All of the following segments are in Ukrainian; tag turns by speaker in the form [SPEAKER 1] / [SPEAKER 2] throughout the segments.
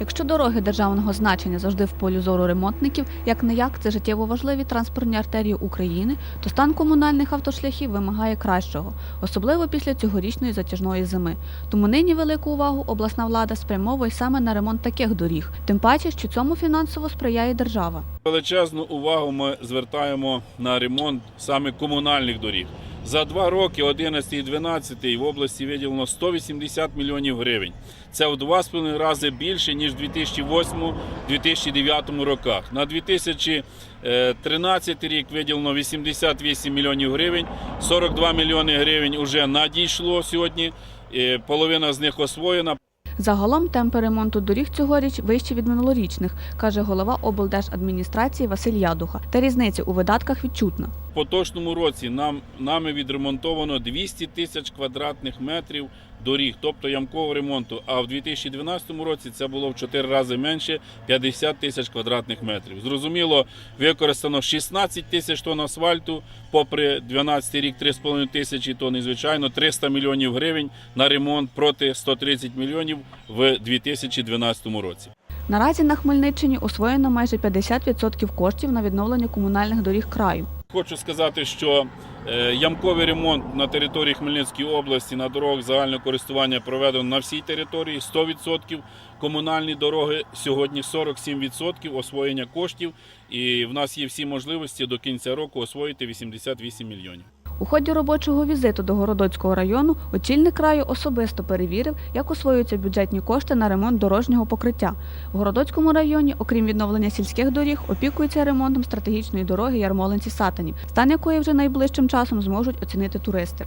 [SPEAKER 1] Якщо дороги державного значення завжди в полі зору ремонтників, як не як це життєво важливі транспортні артерії України, то стан комунальних автошляхів вимагає кращого, особливо після цьогорічної затяжної зими. Тому нині велику увагу обласна влада спрямовує саме на ремонт таких доріг, тим паче, що цьому фінансово сприяє держава.
[SPEAKER 2] Величезну увагу ми звертаємо на ремонт саме комунальних доріг. За два роки, 11 і 12, в області виділено 180 мільйонів гривень. Це в два з половиною рази більше, ніж в 2008-2009 роках. На 2013 рік виділено 88 мільйонів гривень, 42 мільйони гривень вже надійшло сьогодні, е, половина з них освоєна.
[SPEAKER 1] Загалом темпи ремонту доріг цьогоріч вищі від минулорічних, каже голова облдержадміністрації Василь Ядуха. Та різниця у видатках відчутна.
[SPEAKER 2] Поточному році нам нами відремонтовано 200 тисяч квадратних метрів доріг, тобто ямкового ремонту. А в 2012 році це було в 4 рази менше 50 тисяч квадратних метрів. Зрозуміло, використано 16 тисяч тонн асфальту, попри 12 рік 3,5 тисячі тонн. І звичайно 300 мільйонів гривень на ремонт проти 130 мільйонів в 2012 році.
[SPEAKER 1] Наразі на Хмельниччині освоєно майже 50% коштів на відновлення комунальних доріг краю.
[SPEAKER 2] Хочу сказати, що е, ямковий ремонт на території Хмельницької області на дорогах загального користування проведено на всій території 100%. Комунальні дороги сьогодні 47% освоєння коштів, і в нас є всі можливості до кінця року освоїти 88 мільйонів.
[SPEAKER 1] У ході робочого візиту до Городоцького району очільник краю особисто перевірив, як освоюються бюджетні кошти на ремонт дорожнього покриття. В Городоцькому районі, окрім відновлення сільських доріг, опікується ремонтом стратегічної дороги Ярмолинці Сатані, стан якої вже найближчим часом зможуть оцінити туристи.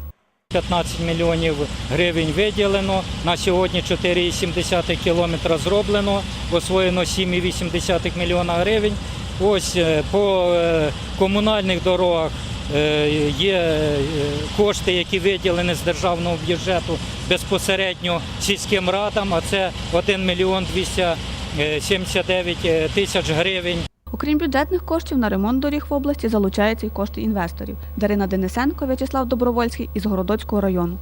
[SPEAKER 3] 15 мільйонів гривень виділено. На сьогодні 4,7 кілометра зроблено, освоєно 7,8 мільйона гривень. Ось е, по е, комунальних дорогах є е, кошти, які виділені з державного бюджету безпосередньо сільським радам, а це 1 мільйон 279 тисяч гривень.
[SPEAKER 1] Окрім бюджетних коштів, на ремонт доріг в області залучаються й кошти інвесторів. Дарина Денисенко, В'ячеслав Добровольський із Городоцького району.